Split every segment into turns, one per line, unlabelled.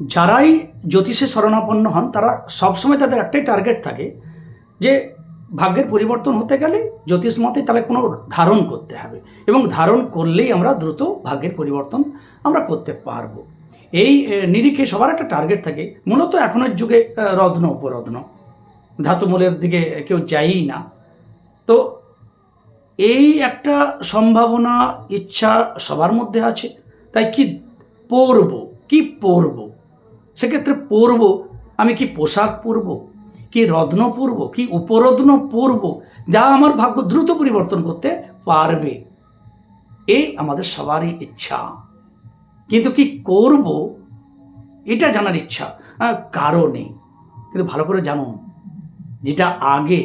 যারাই জ্যোতিষে শরণাপন্ন হন, তারা সবসময় তাদের একটাই টার্গেট থাকে যে ভাগ্যের পরিবর্তন হতে গেলে জ্যোতিষ মতে তাহলে কোনো ধারণ করতে হবে এবং ধারণ করলেই আমরা দ্রুত ভাগ্যের পরিবর্তন আমরা করতে পারব। এই নিরিখে সবার একটা টার্গেট থাকে। মূলত এখনের যুগে রত্ন, উপরত্ন। ধাতুমূলের দিকে কেউ যায়ই না। তো এই একটা সম্ভাবনা, ইচ্ছা সবার মধ্যে আছে। তাই কি পরব? কি পরব? সেক্ষেত্রে পরব। আমি কি পোশাক পরব? কি রত্ন পরব? কি উপরত্ন পরব? যা আমার ভাগ্য দ্রুত পরিবর্তন করতে পারবে। এই আমাদের সবারই ইচ্ছা। কিন্তু কি করব? এটা জানার ইচ্ছা। কারও নেই। কিন্তু ভালো করে জানুন যেটা আগে,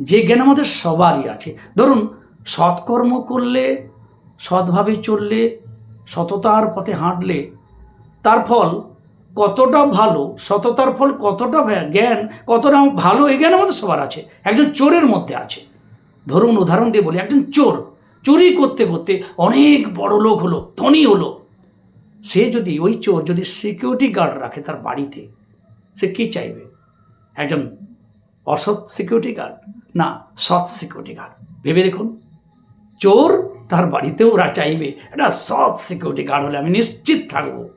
যে জ্ঞান আমাদের সবারই আছে। ধরুন, সৎকর্ম করলে, সৎভাবে চললে, সততার পথে হাঁটলে, তার ফল কতটা ভালো, সততার ফল কতটা জ্ঞান কতটা ভালো, এই জ্ঞান আমাদের সবার আছে। একজন চোরের মধ্যে আছে। ধরুন, উদাহরণ দিয়ে বলি, একজন চোর, চুরি করতে করতে অনেক বড় লোক হলো, ধনী হলো। সে যদি, ওই চোর যদি সিকিউরিটি গার্ড রাখে তার বাড়িতে, সে কী চাইবে? একজন অসৎ সিকিউরিটি গার্ড না, সৎ সিকিউরিটি গার্ড ভেবে দেখুন, চোর তার বাড়িতেও ওরা চাইবে একটা সৎ সিকিউরিটি গার্ড হলে আমি নিশ্চিত থাকব।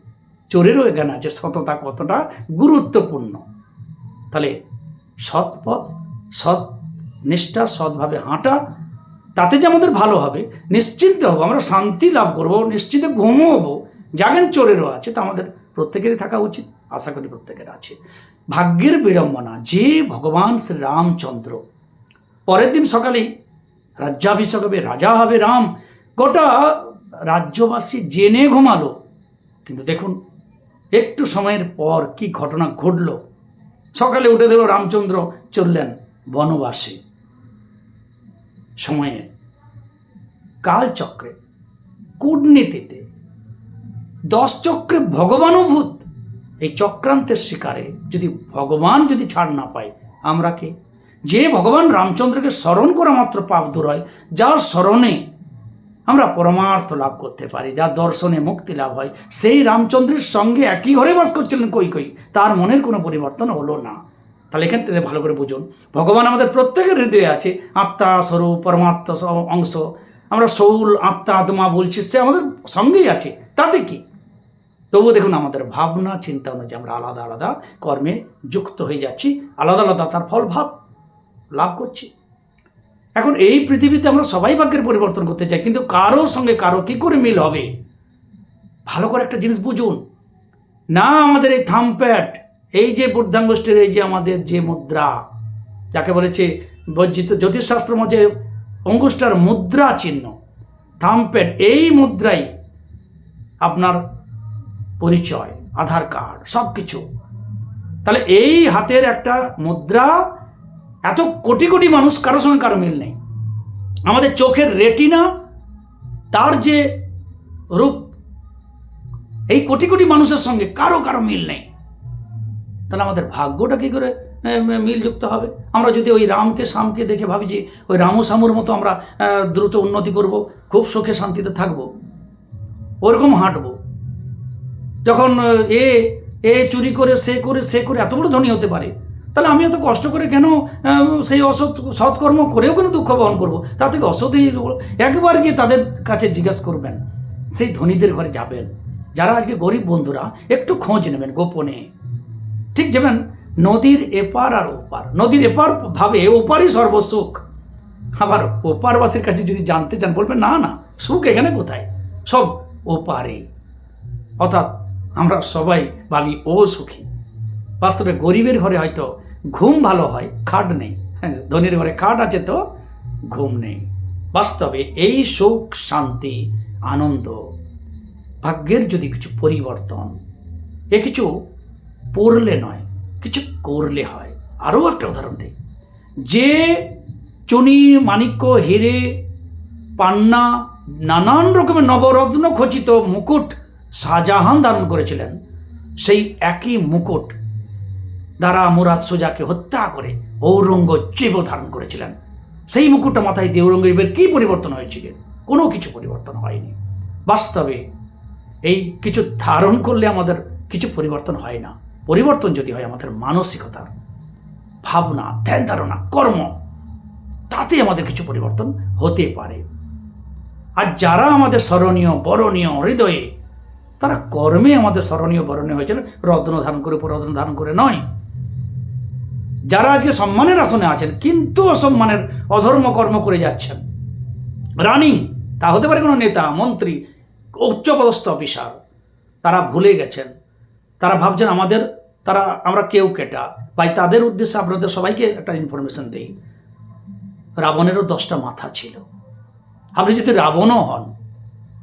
চোরেরও এখানে আছে সততা কতটা গুরুত্বপূর্ণ। তাহলে সৎ পথ, সৎ নিষ্ঠা, সৎভাবে হাঁটা, তাতে যে আমাদের ভালো হবে, নিশ্চিন্ত হব, আমরা শান্তি লাভ করব, নিশ্চিন্তে ঘুমোবো জাগেন চোরেরও আছে, তা আমাদের প্রত্যেকেরই থাকা উচিত, আশা করি প্রত্যেকের আছে। ভাগ্যের বিড়ম্বনা, যে ভগবান শ্রী রামচন্দ্র পরের দিন সকালেই রাজ্যাভিষেক হবে, রাজা হবে রাম, গোটা রাজ্যবাসী জেনে ঘুমালো। কিন্তু দেখুন একটু সময়ের পর কি ঘটনা ঘটল? সকালে উঠে দিল রামচন্দ্র চললেন বনবাসে। সময়ে কালচক্রে, কূটনীতিতে দশ চক্রে ভগবানুভূত এই চক্রান্তের শিকারে যদি ভগবান যদি ছাড় না পায়, আমরা কে? যে ভগবান রামচন্দ্রকে স্মরণ করা মাত্র পাপ দূর হয়, যার স্মরণে আমরা পরমার্থ লাভ করতে পারি যা দর্শনে মুক্তি লাভ হয়। সেই রামচন্দ্রের সঙ্গে একই ঘরে বাস করছিলেন কই কই, তার মনের কোনো পরিবর্তন হলো না। তাহলে এখান থেকে ভালো করে বুঝুন। ভগবান আমাদের প্রত্যেকের হৃদয়ে আছে, আত্মা স্বরূপ, পরমাত্মা অংশ। আমরা সৌল, আত্মা আত্মা বলছি, সে আমাদের সঙ্গেই আছে। তাতে কি? তবুও দেখুন, আমাদের ভাবনা, চিন্তা অনুযায়ী আমরা আলাদা আলাদা কর্মে যুক্ত হয়ে যাচ্ছি, আলাদা আলাদা তার ফল, ভাব লাভ করছি। এখন এই পৃথিবীতে আমরা সবাই ভাগ্যের পরিবর্তন করতে চাই, কিন্তু কারোর সঙ্গে কারও কী করে মিল হবে? ভালো করে একটা জিনিস বুঝুন। না আমাদের এই থামপ্যাট এই যে বুদ্ধাঙ্গোষ্ঠীর এই যে আমাদের যে মুদ্রা, যাকে বলেছে বজ্জিত জ্যোতিষশাস্ত্র মধ্যে অঙ্গুষ্ঠার মুদ্রা চিহ্ন। থামপ্যাড এই মুদ্রাই আপনার পরিচয়, আধার কার্ড সব কিছু তাহলে এই হাতের একটা মুদ্রা এত কোটি কোটি মানুষ কারোর সঙ্গে কারও মিল নেই। আমাদের চোখের রেটিনা, তার যে রূপ, এই কোটি কোটি মানুষের সঙ্গে কারও কারও মিল নেই। তাহলে আমাদের ভাগ্যটা কী করে মিলযুক্ত হবে? আমরা যদি ওই রামকে শামকে দেখে ভাবি যে ওই রামু শামুর মতো আমরা দ্রুত উন্নতি করব, খুব সুখে শান্তিতে থাকব, ওরকম হাঁটবো যখন এ এ চুরি করে, সে করে সে করে এত বড় ধনী হতে পারে। তাহলে আমি এত কষ্ট করে কেন সেই অসৎ সৎকর্ম করেও কেন দুঃখ বহন করব? তা থেকে অসৎই একবার গিয়ে তাদের কাছে জিজ্ঞাসা করবেন। সেই ধনীদের ঘরে যাবেন। যারা আজকে গরিব বন্ধুরা, একটু খোঁজ নেবেন গোপনে। ঠিক যেমন নদীর এপার আর ওপার। নদীর এপার ভাবে ওপারই সর্বসুখ। আবার ওপারবাসীর কাছে যদি জানতে চান, বলবেন, না না, সুখ এখানে কোথায়? সব ওপারে। অর্থাৎ আমরা সবাই ভাবি, ও সুখী। বাস্তবে গরিবের ঘরে হয়তো ঘুম ভালো হয়, খাট নেই। হ্যাঁ ধনীর ঘরে খাট আছে তো, ঘুম নেই। বাস্তবে এই সুখ, শান্তি, আনন্দ, ভাগ্যের যদি কিছু পরিবর্তন, এ কিছু পড়লে নয়, কিছু করলে হয়। আরও একটা উদাহরণ দিই। যে চুনি, মাণিক্য, হিরে, পান্না, নানান রকমের নবরত্ন খচিত মুকুট শাহজাহান ধারণ করেছিলেন, সেই একই মুকুট দ্বারা মুরাদ সোজাকে হত্যা করে ঔরঙ্গজেব ধারণ করেছিলেন। সেই মুকুটটা মাথায় দিয়ে ঔরঙ্গজেবের কী পরিবর্তন হয়েছিল কোনো কিছু পরিবর্তন হয়নি। বাস্তবে এই কিছু ধারণ করলে আমাদের কিছু পরিবর্তন হয় না। পরিবর্তন যদি হয় আমাদের মানসিকতার ভাবনা, ধ্যান, ধারণা, কর্ম, তাতে আমাদের কিছু পরিবর্তন হতে পারে। আর যারা আমাদের স্মরণীয়, বরণীয়, হৃদয়ে, তারা কর্মে আমাদের স্মরণীয়, বরণীয় হয়েছিল। রত্ন ধারণ করে রত্ন ধারণ করে নয়। যারা আজকে সম্মানের আসনে আছেন, কিন্তু অসম্মানের, অধর্ম কর্ম করে যাচ্ছেন। রানিং, তা হতে পারে কোনো নেতা, মন্ত্রী, উচ্চপদস্থ অফিসার, তারা ভুলে গেছেন। তারা ভাবছেন আমাদের, তারা, আমরা কেউ কেটা। তাই তাদের উদ্দেশ্যে আপনাদের সবাইকে একটা ইনফরমেশন দিই। রাবণেরও দশটা মাথা ছিল। আপনি যদি রাবণও হন,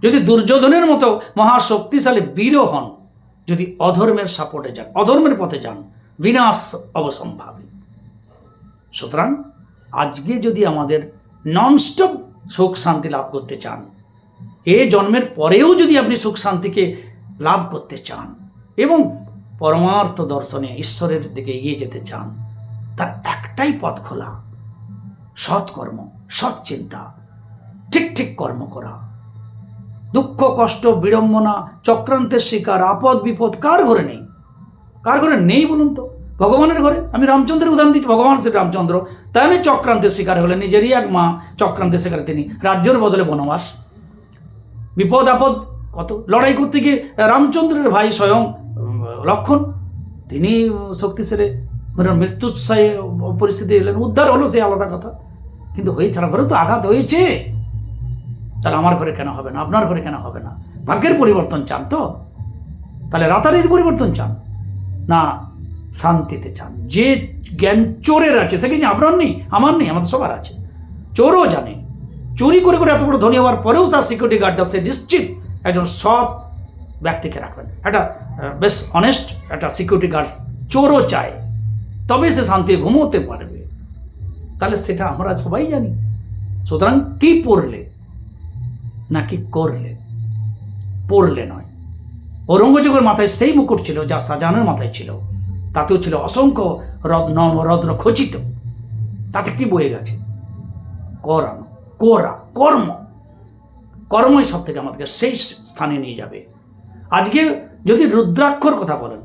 যদি দুর্যোধনের মতো মহা শক্তিশালী বীরও হন, যদি অধর্মের সাপোর্টে যান, অধর্মের পথে যান বিনাশ অবসম্ভাবী। সুতরাং আজকে যদি আমাদের ননস্টপ সুখ শান্তি লাভ করতে চান, এ জন্মের পরেও যদি আপনি সুখ শান্তিকে লাভ করতে চান এবং পরমার্থ দর্শনে ঈশ্বরের দিকে এগিয়ে যেতে চান, তার একটাই পথ খোলা। সৎকর্ম সৎ চিন্তা ঠিক ঠিক কর্ম করা। দুঃখ, কষ্ট, বিড়ম্বনা, চক্রান্তের শিকার, আপদ, বিপদ, কার ঘরে নেই? কার ঘরে নেই বলুন তো? ভগবানের ঘরে। আমি রামচন্দ্রের উদাহরণ দিচ্ছি, ভগবান শ্রী রামচন্দ্র। তাই আমি চক্রান্তের শিকার হলেন নিজেরই এক মা চক্রান্তের শিকার তিনি। রাজ্যের বদলে বনবাস। বিপদ আপদ কত? লড়াই করতে গিয়ে রামচন্দ্রের ভাই স্বয়ং লক্ষণ। তিনি শক্তি সেরে মৃত্যুৎসাহী পরিস্থিতি এলেন উদ্ধার হলো, সেই আলাদা কথা। কিন্তু হয়ে তার ঘরে তো আঘাত হয়েছে। তাহলে আমার ঘরে কেন হবে না? আপনার ঘরে কেন হবে না? ভাগ্যের পরিবর্তন চান তো? তাহলে রাতারাতি পরিবর্তন চান। না, শান্তিতে চান। যে জ্ঞান চোরের আছে, সে কিন্তু আপনার নেই, আমার নেই, আমাদের সবার আছে। চোরও জানে। চুরি করে করে এত বড় ধনী হওয়ার পরেও তার সিকিউরিটি গার্ডটা সে নিশ্চিত একজন সৎ ব্যক্তিকে রাখবেন। একটা বেশ অনেস্ট একটা সিকিউরিটি গার্ড চোরও চায়। তবে সে শান্তি ঘুমোতে পারবে। তাহলে সেটা আমরা সবাই জানি। সুতরাং কি পড়লে? নাকি করলে? পড়লে নয়। ঔরঙ্গজেবের মাথায় সেই মুকুট ছিল যা সাজানোর মাথায় ছিল। তাতেও ছিল অসংখ্য রত্ন রত্ন খচিত। তাতে কি বয়ে গেছে? করানো করা, কর্ম। কর্মই সব থেকে আমাদেরকে সেই স্থানে নিয়ে যাবে। আজকে যদি রুদ্রাক্ষর কথা বলেন,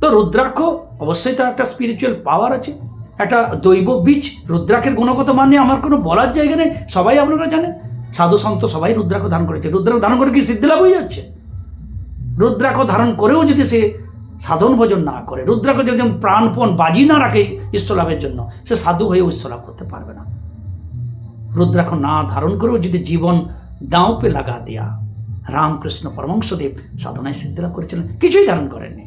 তো রুদ্রাক্ষ অবশ্যই তার একটা স্পিরিচুয়াল পাওয়ার আছে। একটা দৈব বীজ, রুদ্রাক্ষের গুণগত মান নিয়ে আমার কোনো বলার জায়গা নেই। সবাই আপনারা জানেন। সাধু সন্ত সবাই রুদ্রাক্ষ ধারণ করেছে। রুদ্রাক্ষ ধারণ করে কি সিদ্ধি লাভ হয়ে যাচ্ছে? রুদ্রাক্ষ ধারণ করেও যদি সে সাধন ভোজন না করে, রুদ্রাক্ষ যদি প্রাণপণ বাজি না রাখে ঈশ্বর লাভের জন্য, সে সাধু হয়ে ঈশ্বর লাভ করতে পারবে না। রুদ্রাক্ষ না ধারণ করেও যদি জীবন দাঁও পে লাগা দেয়া, রামকৃষ্ণ পরমংশদেব সাধনায় সিদ্ধি লাভ করেছিলেন, কিছুই ধারণ করেননি।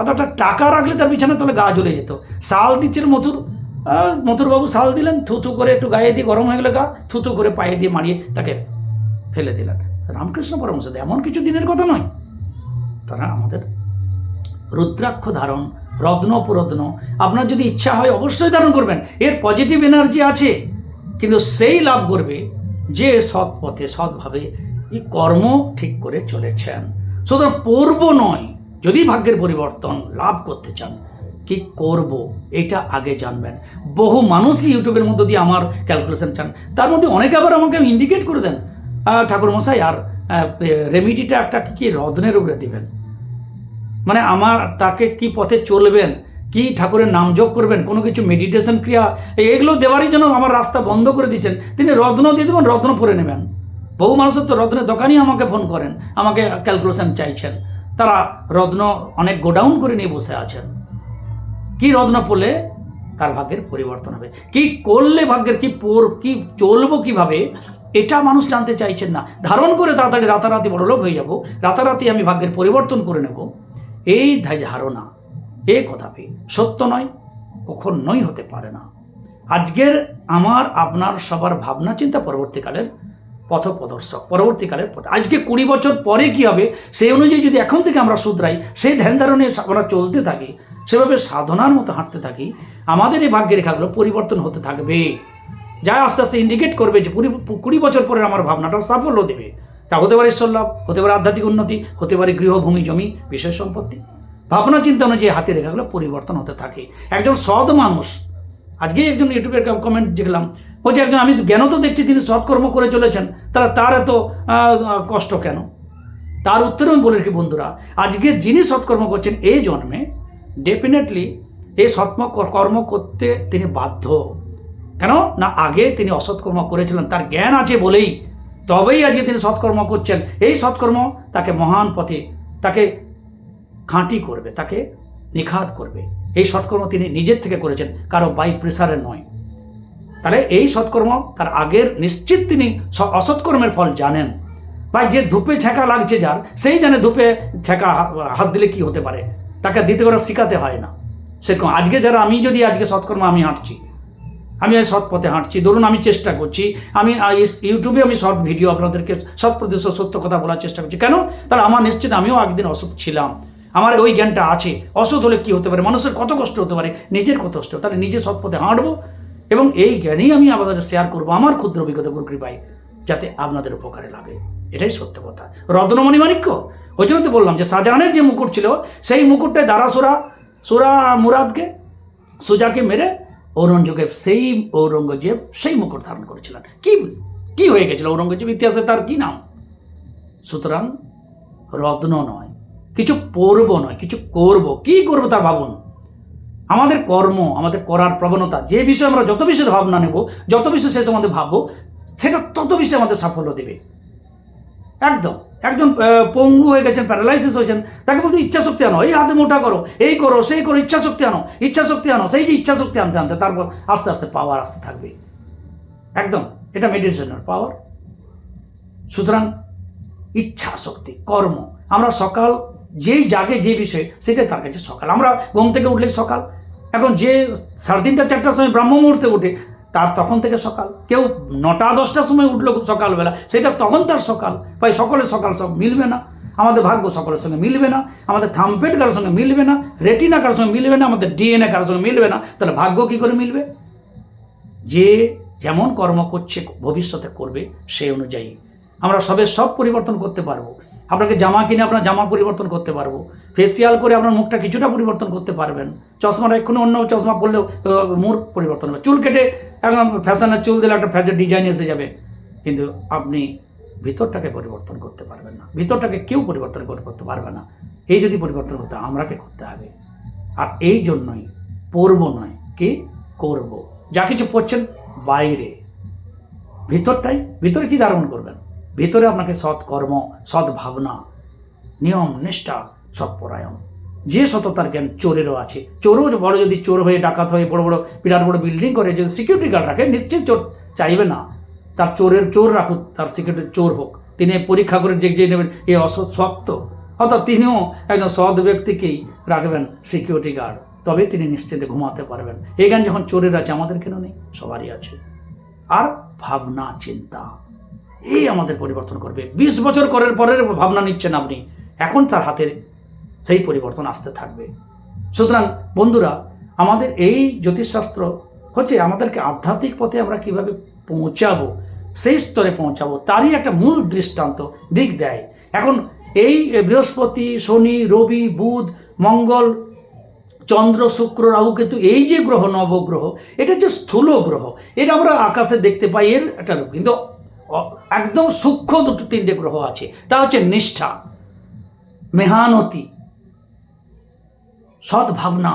একটা টাকা রাখলে তার বিছানা তলে গা জ্বলে যেত। শাল দিচ্ছিল মথুর মথুরবাবু শাল দিলেন, থুথু করে একটু গায়ে দিয়ে গরম হয়ে গেলে গা, থুথু করে পায়ে দিয়ে মারিয়ে তাকে ফেলে দিলেন। রামকৃষ্ণ পরমংশদেব এমন কিছু দিনের কথা নয়। তারা আমাদের রুদ্রাক্ষ ধারণ, রত্ন পুরত্ন, আপনার যদি ইচ্ছা হয় অবশ্যই ধারণ করবেন। এর পজিটিভ এনার্জি আছে, কিন্তু সেই লাভ করবে যে সৎ পথে সৎভাবে এই কর্ম ঠিক করে চলেছেন। সুতরাং পূর্ব নয়, যদি ভাগ্যের পরিবর্তন লাভ করতে চান, কি করব এটা আগে জানবেন। বহু মানুষই ইউটিউবের মধ্যে দিয়ে আমার ক্যালকুলেশন চান। তার মধ্যে অনেকে আবার আমাকে ইন্ডিকেট করে দেন ঠাকুর মশাই আর রেমিডিটা একটা কি কি রত্নের উপরে দিবেন। মানে আমার তাকে কি পথে চলবেন? কি ঠাকুরের নাম যোগ করবেন? কোনো কিছু মেডিটেশন ক্রিয়া? এগুলো দেওয়ারই জন্য আমার রাস্তা বন্ধ করে দিচ্ছেন। তিনি রত্ন দিয়ে দেবেন, রত্ন পরে নেবেন। বহু মানুষের তো রত্নের দোকানই আমাকে ফোন করেন, আমাকে ক্যালকুলেশন চাইছেন। তারা রত্ন অনেক গোডাউন করে নিয়ে বসে আছেন। কি রত্ন পড়লে তার ভাগ্যের পরিবর্তন হবে? কি করলে ভাগ্যের, কি পর কি চলবো কীভাবে? এটা মানুষ জানতে চাইছেন না। ধারণ করে তাড়াতাড়ি রাতারাতি বড়লোক হয়ে যাব। রাতারাতি আমি ভাগ্যের পরিবর্তন করে নেব। এই ধারণা, এ কথাটি সত্য নয়, কখনোই হতে পারে না। আজকের আমার, আপনার সবার ভাবনা চিন্তা পরবর্তীকালের পথপ্রদর্শক, পরবর্তীকালের পথ। আজকে কুড়ি বছর পরে কি হবে সেই অনুযায়ী যদি এখন থেকে আমরা শুধরাই সেই ধ্যান ধারণে আমরা চলতে থাকি, সেভাবে সাধনার মতো হাঁটতে থাকি, আমাদের এই ভাগ্যের রেখাগুলো পরিবর্তন হতে থাকবে। যা আস্তে আস্তে ইন্ডিকেট করবে যে কুড়ি কুড়ি বছর পরে আমার ভাবনাটা সাফল্য দেবে। তা হতে পারে ঈশ্বর লাভ হতে পারে আধ্যাত্মিক উন্নতি, হতে পারে গৃহভূমি জমি, বিষয় সম্পত্তি। ভাবনা, চিন্তা অনুযায়ী হাতের রেখাগুলো পরিবর্তন হতে থাকে। একজন সৎ মানুষ, আজকেই একজন ইউটিউবের কমেন্ট দেখলাম, বলছে, একজন, আমি জ্ঞান তো দেখছি, তিনি সৎকর্ম করে চলেছেন, তাহলে তার এত কষ্ট কেন? তার উত্তরে আমি বলে রাখি, বন্ধুরা, আজকে যিনি সৎকর্ম করছেন, এই জন্মে ডেফিনেটলি এই সৎম কর্ম করতে তিনি বাধ্য। কেন? না, আগে তিনি অসৎকর্ম করেছিলেন, তার জ্ঞান আছে বলেই। তবেই আজকে তিনি সৎকর্ম করছেন। এই সৎকর্ম তাকে মহান পথে, তাকে খাঁটি করবে, তাকে নিখাত করবে। এই সৎকর্ম তিনি নিজের থেকে করেছেন, কারও বাই প্রেসারে নয়। তাহলে এই সৎকর্ম তার আগের নিশ্চিত তিনি অসৎকর্মের ফল জানেন। বা যে ধূপে ছ্যাঁকা লাগছে যার, সেই জানে ধূপে ছ্যাঁকা হাত দিলে কি হতে পারে? তাকে করে শেখাতে হয় না। সেরকম আজকে যারা, আমি যদি আজকে সৎকর্ম আমি হাঁটছি আমি এই সৎ পথে হাঁটছি। ধরুন আমি চেষ্টা করছি, আমি ইউটিউবে আমি শর্ট ভিডিও আপনাদেরকে, সৎ প্রদেশ সত্য কথা বলার চেষ্টা করছি। কেন? তাহলে আমার নিশ্চিত আমিও একদিন অসৎ ছিলাম। আমার ওই জ্ঞানটা আছে। অসৎ হলে কী হতে পারে? মানুষের কত কষ্ট হতে পারে? নিজের কত কষ্ট। তাহলে নিজে সৎ পথে হাঁটবো এবং এই জ্ঞানই আমি আপনাদের শেয়ার করব আমার ক্ষুদ্র অভিজ্ঞতা গুরু কৃপায়, যাতে আপনাদের উপকারে লাগে। এটাই সত্য কথা। রত্নমণি মাণিক্য, ওই জন্য তো বললাম যে শাহজাহানের যে মুকুট ছিল, সেই মুকুটটায় দারা সুরা সুরা মুরাদকে, সুজাকে মেরে ঔরঙ্গজেব সেই ঔরঙ্গজেব সেই মুকুট ধারণ করেছিলেন। কি কি হয়ে গেছিল? ঔরঙ্গজেব ইতিহাসে তার কি নাম? সুতরাং রত্ন নয়, কিছু পড়ব নয়, কিছু করব। কি করব তা ভাবুন। আমাদের কর্ম, আমাদের করার প্রবণতা, যে বিষয়ে আমরা যত বিষয়ে ভাবনা নেব, যত বিষয়ে সে আমাদের ভাববো, সেটা তত বিষয়ে আমাদের সাফল্য দেবে। একদম। একজন পঙ্গু হয়ে গেছেন প্যারালাইসিস হয়েছেন, তাকে বলতে ইচ্ছা শক্তি আনো, এই হাতে মোটা করো, এই করো, সেই করো ইচ্ছা শক্তি আনো ইচ্ছা শক্তি আনো, সেই যে ইচ্ছা শক্তি আনতে আনতে, তারপর আস্তে আস্তে পাওয়ার আসতে থাকবে। একদম, এটা মেডিটেশনের পাওয়ার সুতরাং ইচ্ছা শক্তি কর্ম, আমরা সকাল যেই জাগে যে বিষয়ে, সেটাই তার কাছে সকাল। আমরা ঘুম থেকে উঠলেই সকাল। এখন যে সাড়ে তিনটা, চারটার সময় ব্রাহ্ম মুহূর্তে উঠে তার তখন থেকে সকাল। কেউ নটা, দশটার সময় উঠল সকালবেলা, সেটা তখন তার সকাল। ভাই, সকলের সকাল সব মিলবে না। আমাদের ভাগ্য সকলের সঙ্গে মিলবে না। আমাদের থামপেট কারোর সঙ্গে মিলবে না। রেটিনা কারোর সঙ্গে মিলবে না। আমাদের ডিএনএ কারোর সঙ্গে মিলবে না। তাহলে ভাগ্য কী করে মিলবে? যে যেমন কর্ম করছে, ভবিষ্যতে করবে সেই অনুযায়ী। আমরা সবে সব পরিবর্তন করতে পারব। আপনাকে জামা কিনে আপনার জামা পরিবর্তন করতে পারব। ফেসিয়াল করে আপনার মুখটা কিছুটা পরিবর্তন করতে পারবেন। চশমাটা এক্ষুনি অন্য চশমা পরলেও মুখ পরিবর্তন হবে। চুল কেটে একদম ফ্যাশনের চুল দিলে একটা ফ্যাশন ডিজাইন এসে যাবে। কিন্তু আপনি ভিতরটাকে পরিবর্তন করতে পারবেন না। ভিতরটাকে কেউ পরিবর্তন করে- করতে পারবে না। এই যদি পরিবর্তন করতে আমরাকে করতে হবে। আর এই জন্যই পড়ব নয় কি করব। যা কিছু পড়ছেন বাইরে। ভিতরটাই, ভিতরে কি ধারণ করবেন? ভিতরে আপনাকে সৎ কর্ম সৎ ভাবনা নিয়ম, নিষ্ঠা, সৎপরায়ণ। যে সততার জ্ঞান চোরেরও আছে। চোরও বড় যদি চোর হয়ে, ডাকাত হয়ে, বড় বড় বিরাট বড় বিল্ডিং করে, যদি সিকিউরিটি গার্ড রাখে, নিশ্চয়ই চোর চাইবে না। তার চোরের চোর রাখুক, তার সিকিউরিটি চোর হোক। তিনি পরীক্ষা করে যে যে নেবেন, এ অসৎ সত্য অর্থাৎ তিনিও একজন সৎ ব্যক্তিকেই রাখবেন সিকিউরিটি গার্ড তবে তিনি নিশ্চিন্তে ঘুমাতে পারবেন। এই জ্ঞান যখন চোরের আছে, আমাদের কেন নেই? সবারই আছে। আর ভাবনা, চিন্তা। এই আমাদের পরিবর্তন করবে। বিশ বছর করার পরের ভাবনা নিচ্ছেন আপনি। এখন তার হাতের সেই পরিবর্তন আসতে থাকবে। সুতরাং বন্ধুরা, আমাদের এই জ্যোতিষশাস্ত্র হচ্ছে আমাদেরকে আধ্যাত্মিক পথে আমরা কীভাবে পৌঁছাবো, সেই স্তরে পৌঁছাবো, তারই একটা মূল দৃষ্টান্ত, দিক দেয়। এখন এই বৃহস্পতি, শনি, রবি, বুধ, মঙ্গল, চন্দ্র, শুক্র, রাহু, কেতু, এই যে গ্রহ, নবগ্রহ, এটা হচ্ছে স্থূল গ্রহ। এটা আমরা আকাশে দেখতে পাই, এর একটা রূপ। কিন্তু একদম সূক্ষ্ম দুটো তিনটে গ্রহ আছে। তা হচ্ছে নিষ্ঠা, মেহানতি সৎ ভাবনা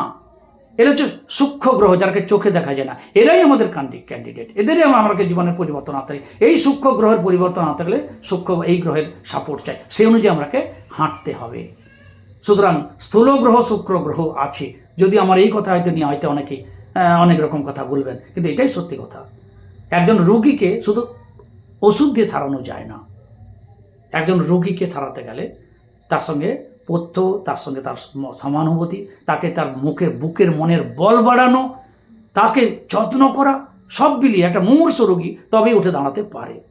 এরা হচ্ছে সূক্ষ্ম গ্রহ যাকে চোখে দেখা যায় না। এরাই আমাদের ক্যান্ডিডেট এদেরই আমাকে জীবনের পরিবর্তন আনতে। এই সূক্ষ্ম গ্রহের পরিবর্তন আনতে গেলে সূক্ষ্ম এই গ্রহের সাপোর্ট চাই। সেই অনুযায়ী আমাকে হাঁটতে হবে। সুতরাং স্থূল গ্রহ শুক্র গ্রহ আছে। যদি আমার এই কথা হয়তো নিয়ে হয়তো অনেকেই অনেক রকম কথা বলবেন। কিন্তু এটাই সত্যি কথা। একজন রুগীকে শুধু ওষুধ দিয়ে সারানো যায় না। একজন রোগীকে সারাতে গেলে তার সঙ্গে পথ্য, তার সঙ্গে তার সমানুভূতি, তাকে তার মুখের, বুকের মনের বল বাড়ানো, তাকে যত্ন করা, সব মিলিয়ে একটা মুমূর্ষ রোগী তবেই উঠে দাঁড়াতে পারে।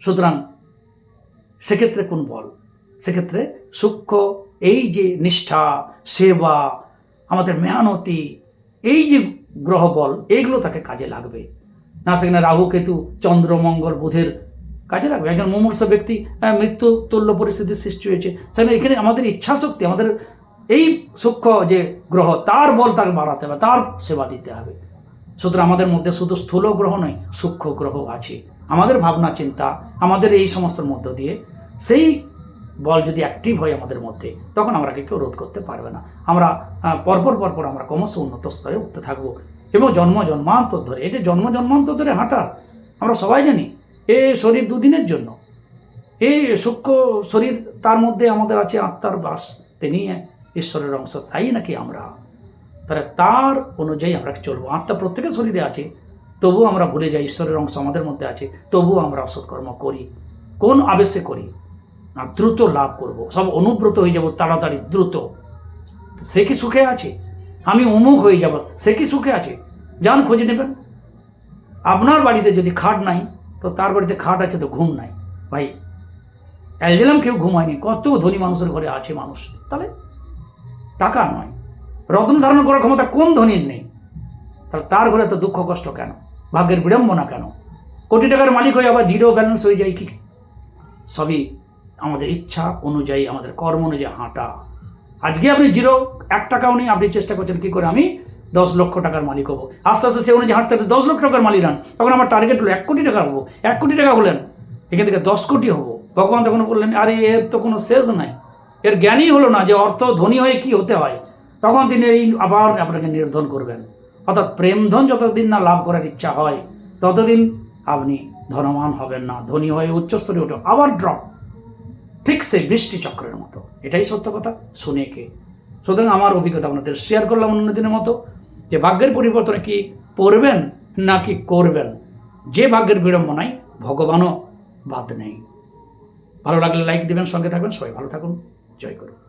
সুতরাং সেক্ষেত্রে কোন বল? সেক্ষেত্রে সূক্ষ্ম, এই যে নিষ্ঠা, সেবা, আমাদের মেহানতি, এই যে গ্রহবল এইগুলো তাকে কাজে লাগবে। না সেখানে রাহু কেতু চন্দ্র মঙ্গল বুধের কাজে লাগবে। একজন মুমূর্ষ ব্যক্তি আহ, মৃত্যু তুল্য পরিস্থিতির সৃষ্টি হয়েছে। সেখানে এখানে আমাদের ইচ্ছা শক্তি আমাদের এই সূক্ষ্ম যে গ্রহ তার বল তাকে বাড়াতে হবে তার সেবা দিতে হবে। সুতরাং আমাদের মধ্যে শুধু স্থূল গ্রহ নয় সূক্ষ্ম গ্রহ আছে। আমাদের ভাবনা চিন্তা আমাদের এই সমস্ত মধ্য দিয়ে সেই বল যদি অ্যাক্টিভ হয় আমাদের মধ্যে তখন আমরাকে কেউ রোধ করতে পারবে না। আমরা পরপর পরপর আমরা ক্রমশ উন্নত স্তরে উঠতে থাকব। এবং জন্ম জন্মান্তর ধরে। এটা জন্ম জন্মান্তর ধরে হাঁটার, আমরা সবাই জানি, এ শরীর দুদিনের জন্য। এই সূক্ষ্ম শরীর, তার মধ্যে আমাদের আছে আত্মার বাস। তিনি ঈশ্বরের অংশ স্থায়ী নাকি আমরা? তাহলে তার অনুযায়ী আমরা চলবো। আত্মা প্রত্যেকের শরীরে আছে, তবুও আমরা ভুলে যাই ঈশ্বরের অংশ আমাদের মধ্যে আছে, তবুও আমরা অসৎকর্ম করি। কোন আবেশে করি? না দ্রুত লাভ করব। সব অনুব্রত হয়ে যাব, তাড়াতাড়ি, দ্রুত। সে কি সুখে আছে? আমি অমুক হয়ে যাব, সে কি সুখে আছে? যান, খোঁজ নেবেন। আপনার বাড়িতে যদি খাট নাই, তো তার বাড়িতে খাট আছে তো ঘুম নাই। ভাই, অ্যালজেলাম কেউ ঘুমায়নি, কত ধনী মানুষের ঘরে আছে মানুষ। তাহলে টাকা নয়। রত্ন ধারণ করার ক্ষমতা কোন ধনীর নেই? তাহলে তার ঘরে তো দুঃখ কষ্ট কেন? ভাগ্যের বিড়ম্বনা কেন? কোটি টাকার মালিক হয়ে আবার জিরো ব্যালেন্স হয়ে যায় কি? সবই আমাদের ইচ্ছা অনুযায়ী, আমাদের কর্ম অনুযায়ী হাঁটা। আজকে আপনি জিরো, এক টাকাও নেই, আপনি চেষ্টা করছেন কি করে আমি দশ লক্ষ টাকার মালিক হব। আস্তে আস্তে সে অনুযায়ী হাঁটতে হাঁটতে দশ লক্ষ টাকার মালিক হন। তখন আমার টার্গেট হলো এক কোটি টাকা হব। এক কোটি টাকা হলেন, এখান থেকে দশ কোটি হব। ভগবান তখন বললেন, আরে, এর তো কোনো শেষ নাই। এর জ্ঞানই হলো না যে অর্থ ধনী হয়ে কি হতে হয়। তখন তিনি এই আবার আপনাকে নির্ধন করবেন। অর্থাৎ প্রেমধন যতদিন না লাভ করার ইচ্ছা হয়, ততদিন আপনি ধনমান হবেন না। ধনী হয়ে উচ্চস্তরে উঠে আবার ড্রপ ঠিক সেই বৃষ্টি চক্রের মতো। এটাই সত্য কথা, শুনে কে? সুতরাং আমার অভিজ্ঞতা আপনাদের শেয়ার করলাম অন্যদিনের মতো, যে ভাগ্যের পরিবর্তনে কি পড়বেন নাকি করবেন? যে ভাগ্যের বিড়ম্বনায় ভগবানও বাদ নেই। ভালো লাগলে লাইক দেবেন, সঙ্গে থাকবেন, সবাই ভালো থাকুন, জয় করুন।